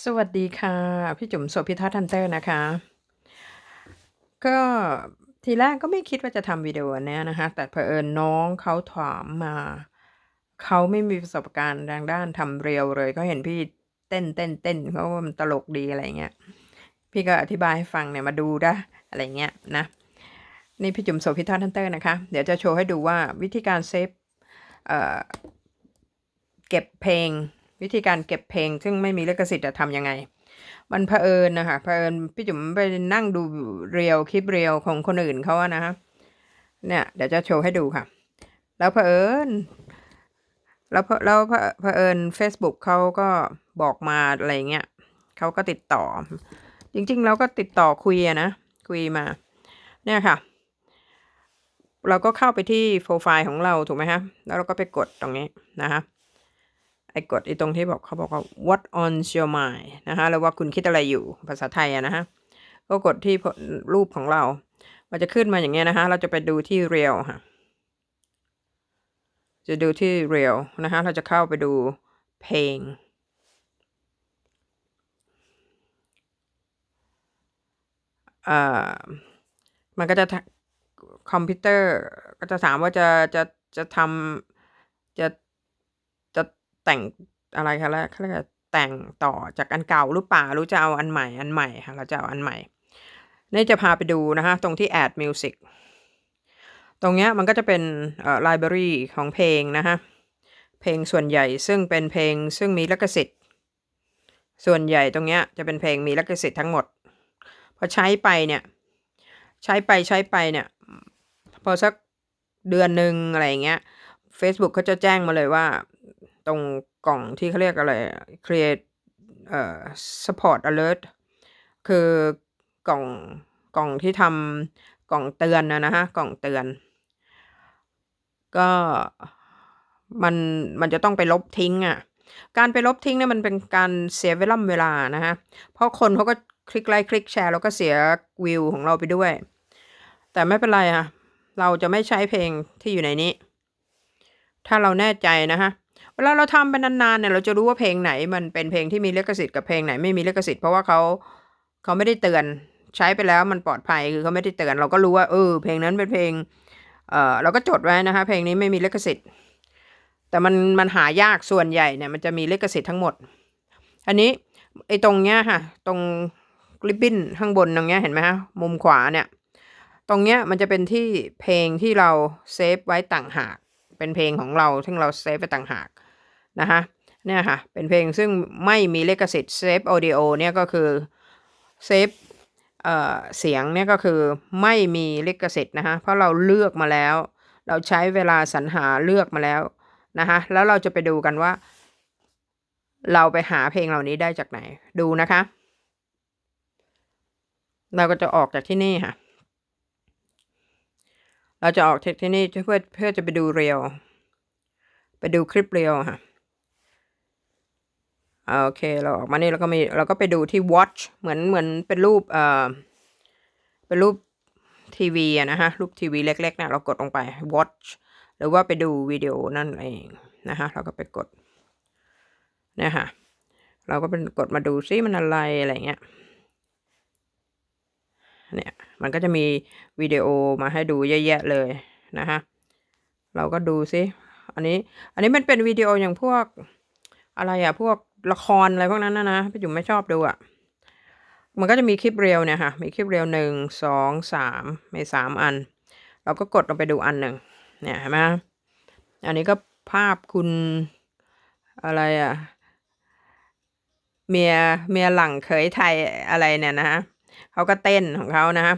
สวัสดีค่ะ พี่จุ๋มโสภิทัศน์ฮันเตอร์นะคะ ก็ทีแรกก็ไม่คิดว่าจะทำวิดีโอนเนี้ยนะคะ แต่เผอิญน้องเขาถามมา เขาไม่มีประสบการณ์ทางด้านทำเรียวเลยเขาเห็นพี่เต้นเต้นเต้นเขาว่ามันตลกดีอะไรเงี้ย พี่ก็อธิบายให้ฟังเนี่ยมาดูนะอะไรเงี้ยนะ นี่พี่จุ๋มโสภิทัศน์ฮันเตอร์นะคะ เดี๋ยวจะโชว์ให้ดูว่าวิธีการเซฟเอ่อเก็บเพลง วิธีการเก็บเพลง ซึ่งไม่มีลิขสิทธิ์จะทำยังไง มันเผอิญนะคะเผอิญพี่จุ๋มไปนั่งดูเรียวคลิปเรียวของคนอื่นเขาอะนะฮะเนี่ยเดี๋ยวจะโชว์ให้ดูค่ะ แล้วเผอิญแล้วเผแล้วเผอิญ Facebook เขาก็บอกมาอะไรเงี้ยเขาก็ติดต่อ จริงๆเราก็ติดต่อคุยนะ คุยมา เนี่ยค่ะ เราก็เข้าไปที่โปรไฟล์ของเราถูกไหมคะแล้วเราก็ไปกดตรงนี้นะคะ ไอ้กดไอ้ตรงที่บอกเขาบอกว่า what on your mind นะคะแล้วว่าคุณคิดอะไรอยู่ภาษาไทยอะนะฮะก็กดที่รูปของเรา มันจะขึ้นมาอย่างเงี้ยนะคะเราจะไปดูที่ real ค่ะ จะดูที่ real นะคะเราจะเข้าไปดูเพลง อ่า มันก็จะคอมพิวเตอร์ก็จะถามว่าจะจะจะทำจะ แต่งอะไรคะแล้วเขาเรียกแต่งต่อจากอันเก่าหรือเปล่าหรือจะเอาอันใหม่อันใหม่ค่ะเราจะเอาอันใหม่ นี่จะพาไปดูนะคะตรงที่ add music ตรงเนี้ยมันก็จะเป็นเอ่อ library ของเพลงนะคะเพลงส่วนใหญ่ซึ่งเป็นเพลงซึ่งมีลิขสิทธิ์ ส่วนใหญ่ตรงเนี้ยจะเป็นเพลงมีลิขสิทธิ์ทั้งหมด พอใช้ไปเนี่ยใช้ไปใช้ไปเนี่ยพอสักเดือนหนึ่งอะไรเงี้ย Facebook เขาจะแจ้งมาเลยว่า ตรงกล่องที่เขาเรียกอะไร create เอ่อ support alert คือกล่องกล่องที่ทำกล่องเตือนนะนะฮะกล่องเตือน ก็มันมันจะต้องไปลบทิ้งอะ่ะการไปลบทิ้งเนี่ยมันเป็นการเสียเวลาเวลานะฮะ เพราะคนเขาก็คลิกไลค์คลิกแชร์แล้วก็เสียวิวของเราไปด้วย แต่ไม่เป็นไรอะเราจะไม่ใช้เพลงที่อยู่ในนี้ ถ้าเราแน่ใจนะฮะ ลาเราทำไปนานๆเนี่ยเราจะรู้ว่าเพลงไหน มันเป็นเพลงที่มีลิขสิทธิ์กับเพลงไหนไม่มีลิขสิทธิ์เพราะว่าเขาเขาไม่ได้เตือนใช้ไปแล้วมันปลอดภัยคือเขาไม่ได้เตือนเราก็รู้ว่าเออเพลงนั้นเป็นเพลงเออเราก็จดไว้นะคะ เพลงนี้ไม่มีลิขสิทธิ์ แต่มันมันหายากส่วนใหญ่เนี่ยมันจะมีลิขสิทธิ์ทั้งหมด อันนี้ไอ้ตรงเนี้ยค่ะ ตรงริบบิ้นข้างบนตรงเนี้ยเห็นไหมฮะมุมขวาเนี่ย ตรงเนี้ยมันจะเป็นที่เพลงที่เราเซฟไว้ต่างหาก เป็นเพลงของเราซึ่งเราเซฟไว้ต่างหาก นะคะเนี่ยค่ะ เป็นเพลงซึ่งไม่มีเลขสิทธิ์เซฟออดิโอเนี่ยก็คือเซฟเอ่อเสียงเนี่ยก็คือไม่มีลิขสิทธิ์นะคะเพราะเราเลือกมาแล้ว เราใช้เวลาสรรหาเลือกมาแล้วนะคะแล้วเราจะไปดูกันว่า เราไปหาเพลงเหล่านี้ได้จากไหนดูนะคะ เราก็จะออกจากที่นี่ค่ะ เราจะออกจากที่นี่เพื่อเพื่อจะไปดูเรียว ไปดูคลิปเรียวค่ะ โอเคเราออกมานี่เราก็มีเราก็ไปดูที่ watch เหมือนเหมือนเป็นรูปเอ่อเป็นรูปทีวีนะฮะรูปทีวีเล็กๆนะเรากดลงไป watch หรือว่าไปดูวิดีโอนั่นเองนะคะเราก็ไปกดเนี่ยค่ะเราก็เป็นกดมาดูซิมันอะไรอะไรเงี้ยเนี่ยมันก็จะมีวิดีโอมาให้ดูเยอะแยะเลยนะคะเราก็ดูซิอันนี้อันนี้มันเป็นวิดีโออย่างพวกอะไรอะพวก ละครอะไรพวกนั้นนะนะพี่จุ๋มไม่ชอบดูอะมันก็จะมีคลิปเรียวเนี่ยค่ะ มีคลิปเรียวหนึ่งสองสามมีสามอัน เราก็กดลงไปดูอันหนึ่งเนี่ยเห็นไหมอันนี้ก็ภาพคุณอะไรอะเมียเมียหลังเคยไทยอะไรเนี่ยนะฮะเขาก็เต้นของเขานะฮะ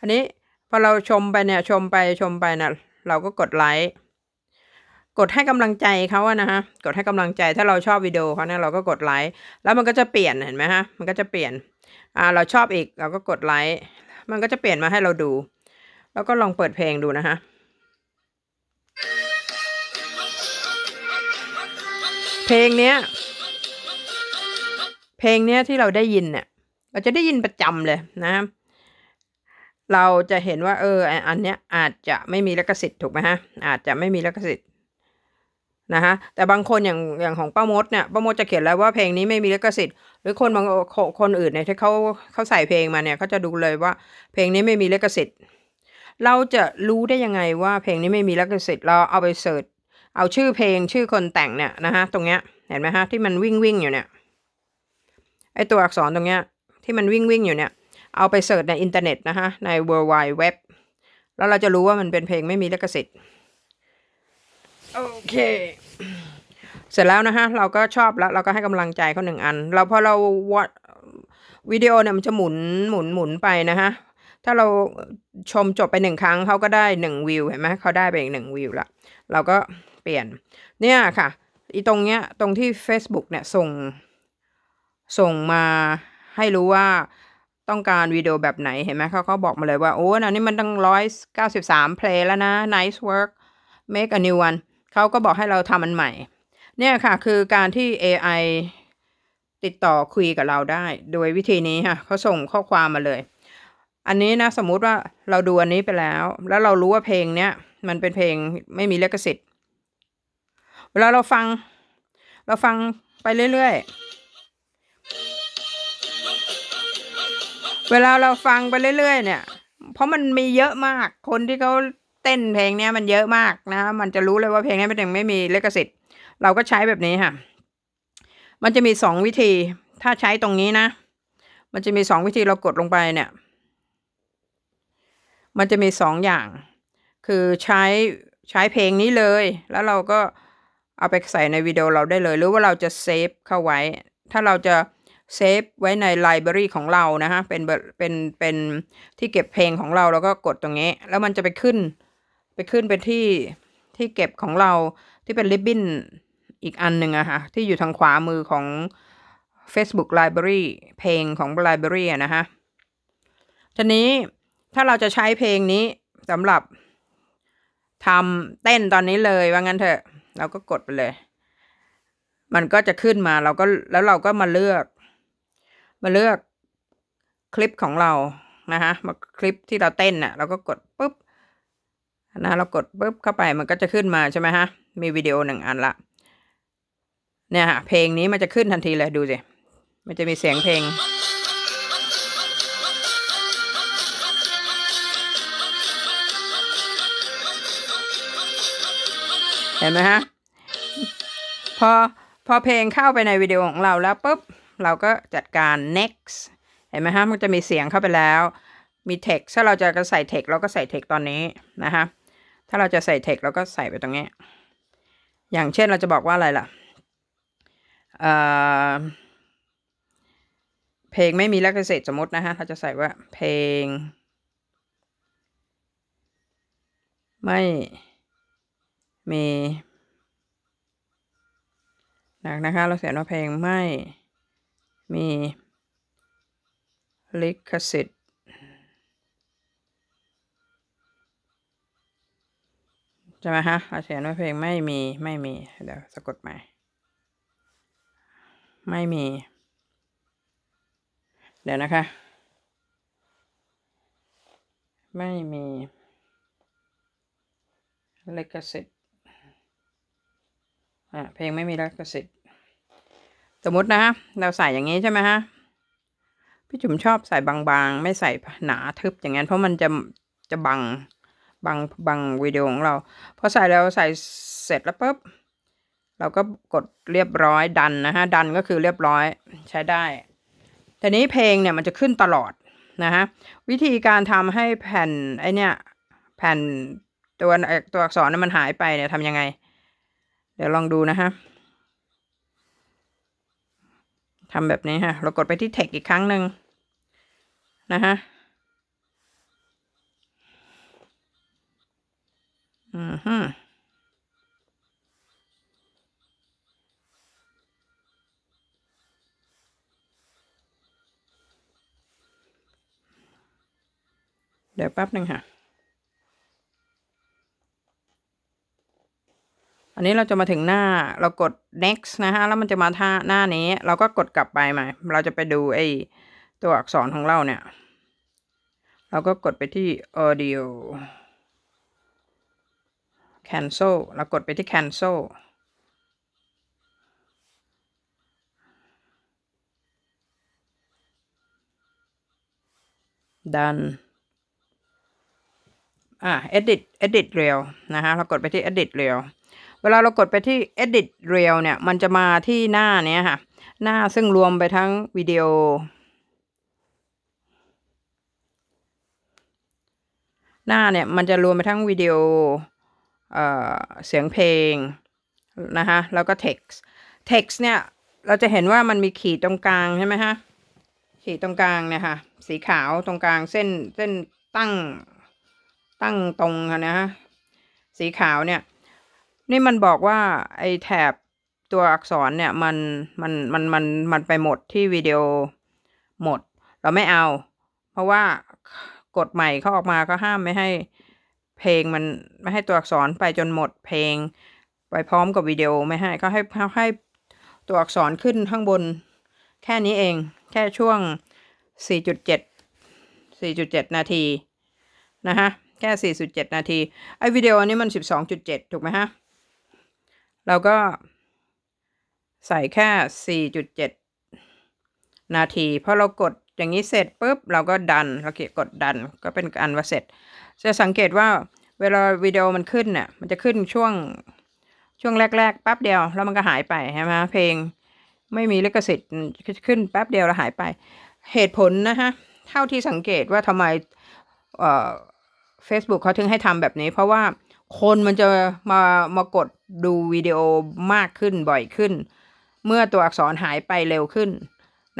อันนี้พอเราชมไปเนี่ยชมไปชมไปนะเราก็กดไลค์ กดให้กำลังใจเขาอะนะฮะกดให้กำลังใจถ้าเราชอบวิดีโอเขาเนี่ยเราก็กดไลค์แล้วมันก็จะเปลี่ยนเห็นไหมฮะมันก็จะเปลี่ยนอ่าเราชอบอีกเราก็กดไลค์มันก็จะเปลี่ยนมาให้เราดู แล้วก็ลองเปิดเพลงดูนะฮะเพลงเนี้ย เพลงเนี้ยที่เราได้ยินเนี่ย เราจะได้ยินประจำเลยนะ เราจะเห็นว่า เออ อันเนี้ยอาจจะไม่มีลิขสิทธิ์ถูกไหมฮะ อาจจะไม่มีลิขสิทธิ์ นะฮะแต่บางคนอย่างอย่างของป้ามดเนี่ยป้ามดจะเขียนแล้วว่าเพลงนี้ไม่มีลิขสิทธิ์ หรือคนบางคนอื่นเนี่ยที่เขาเขาใส่เพลงมาเนี่ยเขาจะดูเลยว่าเพลงนี้ไม่มีลิขสิทธิ์ เราจะรู้ได้ยังไงว่าเพลงนี้ไม่มีลิขสิทธิ์เราเอาไปเสิร์ชเอาชื่อเพลงชื่อคนแต่งเนี่ยนะฮะตรงเนี้ยเห็นไหมฮะที่มันวิ่งวิ่งอยู่เนี่ยไอตัวอักษรตรงเนี้ยที่มันวิ่งวิ่งอยู่เนี่ยเอาไปเสิร์ชในอินเทอร์เน็ตนะคะใน World Wide Web แล้วเราจะรู้ว่ามันเป็นเพลงไม่มีลิขสิทธิ์ โอเค เสร็จแล้วนะฮะ เราก็ชอบแล้ว เราก็ให้กำลังใจเขาหนึ่งอัน เราพอเราวัดวิดีโอเนี่ยมันจะหมุนหมุนหมุนไปนะฮะ ถ้าเราชมจบไปหนึ่งครั้งเขาก็ได้หนึ่งวิวเห็นไหมเขาได้ไปอีกหนึ่งวิวละเราก็เปลี่ยน เนี่ยค่ะอีตรงเนี้ยตรงที่ Facebook เนี่ยส่งส่งมาให้รู้ว่าต้องการวิดีโอแบบไหนเห็นไหมเขาเขาบอกมาเลยว่า โอ้อันนี้มันตั้งร้อยเก้าสิบสามเพลงแล้วนะ nice work make a new one เขาก็บอกให้เราทำมันใหม่ เนี่ยค่ะคือการที่ AI ติดต่อคุยกับเราได้ โดยวิธีนี้ค่ะเขาส่งข้อความมาเลย อันนี้นะสมมุติว่าเราดูอันนี้ไปแล้ว แล้วเรารู้ว่าเพลงเนี้ยมันเป็นเพลงไม่มีลิขสิทธิ์เวลาเราฟัง เราฟังไปเรื่อยๆ เวลาเราฟังไปเรื่อยๆ เนี่ย เพราะมันมีเยอะมากคนที่เขา เต้นเพลงเนี้ยมันเยอะมากนะมันจะรู้เลยว่าเพลงนี้เป็นเพลงไม่มีลิขสิทธิ์ เราก็ใช้แบบนี้ค่ะ มันจะมีสองวิธี ถ้าใช้ตรงนี้นะ มันจะมีสองวิธีเรากดลงไปเนี่ย มันจะมีสองอย่าง คือใช้ใช้เพลงนี้เลย แล้วเราก็เอาไปใส่ในวิดีโอเราได้เลย หรือว่าเราจะเซฟเข้าไว้ ถ้าเราจะเซฟไว้ในไลบรารีของเรานะฮะ เป็นเป็นเป็นที่เก็บเพลงของเราเราก็กดตรงนี้ แล้วมันจะไปขึ้น ไปขึ้นเป็นที่ที่เก็บของเราที่เป็นริบบิ้นอีกอันหนึ่งอะค่ะที่อยู่ทางขวามือของ Facebook Library เพลงของ Library อะนะฮะทีนี้ถ้าเราจะใช้เพลงนี้สำหรับทำเต้นตอนนี้เลยว่างั้นเถอะ เราก็กดไปเลย มันก็จะขึ้นมาเราก็แล้วเราก็มาเลือก มาเลือกคลิปของเรานะฮะมาคลิปที่เราเต้นน่ะ เราก็กดปุ๊บ นะเรากดปุ๊บเข้าไปมันก็จะขึ้นมาใช่ไหมฮะ มีวิดีโอหนึ่งอันละ เนี่ยฮะ เพลงนี้มันจะขึ้นทันทีเลยดูสิ มันจะมีเสียงเพลง เห็นไหมฮะ พอ พอเพลงเข้าไปในวิดีโอของเราแล้วปุ๊บ เราก็จัดการ next เห็นไหมฮะ มันจะมีเสียงเข้าไปแล้ว มี text ถ้าเราจะใส่ text เราก็ใส่ text ตอนนี้นะฮะ ถ้าเราจะใส่ text เราก็ใส่ไปตรงนี้ อย่างเช่นเราจะบอกว่าอะไรล่ะเเพลงไม่มีลิขสิทธิ์สมมตินะฮะ เราจะใส่ว่าเพลง ไม่มีนะคะ เราเขียนว่าเพลงไม่มีลิขสิทธิ์ ช่ไหมฮะเราเขียนว่าเพลงไม่มีไม่มี เดี๋ยวสะกดใหม่ ไม่มี เดี๋ยวนะคะ ไม่มีลิขสิทธิ์อะเพลงไม่มีลิขสิทธิ์สมมตินะเราใส่อย่างนี้ใช่ไหมฮะ พี่จุ๋มชอบใส่บางๆ ไม่ใส่หนาทึบอย่างนั้นเพราะมันจะจะบัง บังบังวิดีโอของเรา พอใส่แล้วใส่เสร็จแล้วปุ๊บเราก็กดเรียบร้อยดันนะฮะดันก็คือเรียบร้อยใช้ได้ทีนี้เพลงเนี่ยมันจะขึ้นตลอดนะฮะวิธีการทำให้แผ่นไอเนี่ยแผ่นตัวตัวอักษรนั้นมันหายไปเนี่ยทำยังไง เดี๋ยวลองดูนะฮะทำแบบนี้ฮะเรากดไปที่ text อีกครั้งหนึ่งนะฮะ อืมฮึเดี๋ยวแป๊บหนึ่งค่ะ อันนี้เราจะมาถึงหน้าเรากด next นะฮะแล้วมันจะมาท่าหน้านี้ เราก็กดกลับไปใหม่ เราจะไปดูไอ้ตัวอักษรของเราเนี่ย เราก็กดไปที่ audio cancel เรากดไปที่ cancel Done อ่า edit edit Reel นะคะเรากดไปที่ edit Reel เวลาเรากดไปที่ edit Reel เนี่ย มันจะมาที่หน้าเนี้ยค่ะ หน้าซึ่งรวมไปทั้งวิดีโอ หน้าเนี่ย มันจะรวมไปทั้งวิดีโอ เอ่อเสียงเพลงนะคะแล้วก็ text text เนี่ย เราจะเห็นว่ามันมีขีดตรงกลางใช่ไหมฮะขีดตรงกลางเนี่ยค่ะสีขาวตรงกลางเส้นเส้นตั้งตั้งตรงค่ะนะฮะสีขาวเนี่ย นี่มันบอกว่าไอ้แถบตัวอักษรเนี่ยมันมันมันมันมันไปหมดที่วิดีโอหมด เราไม่เอา เพราะว่ากฎใหม่เขาออกมาก็ห้ามไม่ให้ เพลงมันไม่ให้ตัวอักษรไปจนหมดเพลง ไปพร้อมกับวิดีโอไม่ให้เขาให้เขาให้ตัวอักษรขึ้นข้างบน แค่นี้เองแค่ช่วง 4.7 4.7 นาทีนะฮะแค่ 4.7 นาที ไอ้วิดีโอนี้มัน 12.7 ถูกไหมฮะ เราก็ใส่แค่ 4.7 นาที เพอเรากด อย่างนี้เสร็จปุ๊บเราก็ดันเราเกดดันก็เป็นการว่าเสร็จ จะสังเกตว่าเวลาวิดีโอมันขึ้นเนี่ยมันจะขึ้นช่วงช่วงแรกๆแป๊บเดียวแล้วมันก็หายไปใช่ไหมเพลงไม่มีลิขสิทธิ์ขึ้นแป๊บเดียวแล้วหายไป เหตุผลนะฮะเท่าที่สังเกตว่าทำไมเอ่อ Facebook เขาถึงให้ทำแบบนี้ เพราะว่าคนมันจะมามากดดูวิดีโอมากขึ้นบ่อยขึ้น เมื่อตัวอักษรหายไปเร็วขึ้น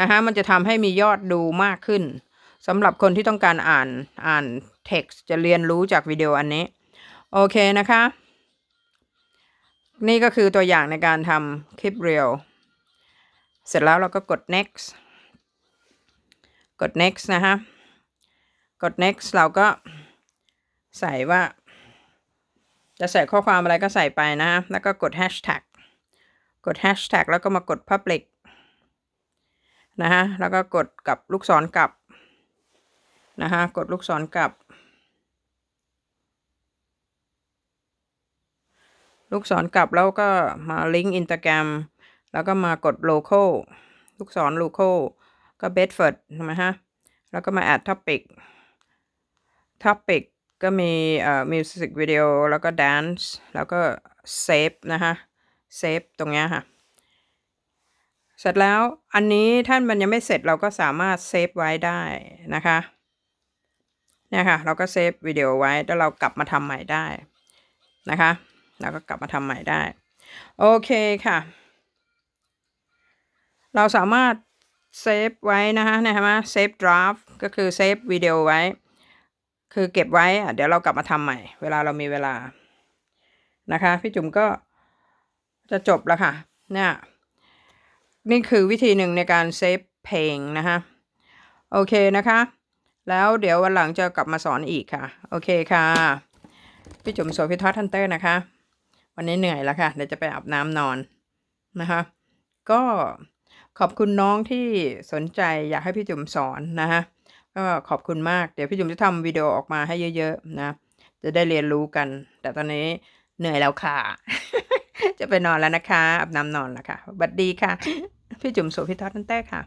นะคะมันจะทำให้มียอดดูมากขึ้นสำหรับคนที่ต้องการอ่านอ่าน text จะเรียนรู้จากวิดีโออันนี้ โอเคนะคะ นี่ก็คือตัวอย่างในการทำคลิปเรียลเสร็จแล้วเราก็กด next กด next นะคะกด next เราก็ใส่ว่า จะใส่ข้อความอะไรก็ใส่ไปนะ แล้วก็กด hashtag กด hashtag แล้วก็มากด public นะฮะแล้วก็กดกับลูกศรกลับนะฮะกดลูกศรกลับ ลูกศรกลับแล้วก็มาลิงก์อินสตาแกรมแล้วก็มากดโลโก้ลูกศรโลโก้ก็เบดเฟิร์ดใช่ไหมฮะแล้วก็มาแอดท็อปิกท็อปิกก็มีเอ่อมิวสิกวิดีโอแล้วก็แดนซ์แล้วก็เซฟนะฮะเซฟตรงเนี้ยค่ะ เสร็จแล้วอันนี้ท่านมันยังไม่เสร็จเราก็สามารถเซฟไว้ได้นะคะเนี่ยค่ะเราก็เซฟวิดีโอไว้แล้วเรากลับมาทำใหม่ได้นะคะเราก็กลับมาทำใหม่ได้ โอเคค่ะ เราสามารถเซฟไว้นะคะนะฮะเซฟดราฟก็คือเซฟวิดีโอไว้ คือเก็บไว้อะเดี๋ยวเรากลับมาทำใหม่ เวลาเรามีเวลานะคะ พี่จุ๋มก็จะจบแล้วค่ะเนี่ย นี่คือวิธีหนึ่งในการเซฟเพลงนะคะโอเคนะคะ แล้วเดี๋ยววันหลังจะกลับมาสอนอีกค่ะ โอเคค่ะ พี่จุ๋มโสภิทอทันเตอร์นะคะ วันนี้เหนื่อยแล้วค่ะ เดี๋ยวจะไปอาบน้ำนอนนะคะ ก็ขอบคุณน้องที่สนใจอยากให้พี่จุ๋มสอนนะคะก็ขอบคุณมาก เดี๋ยวพี่จุ๋มจะทำวิดีโอออกมาให้เยอะ ๆ นะ จะได้เรียนรู้กัน แต่ตอนนี้เหนื่อยแล้วค่ะ จะไปนอนแล้วนะคะอาบน้ำนอนแล้วค่ะบัดดีค่ะ พี่จุ๋มโสภิทอทันแต้ค่ะ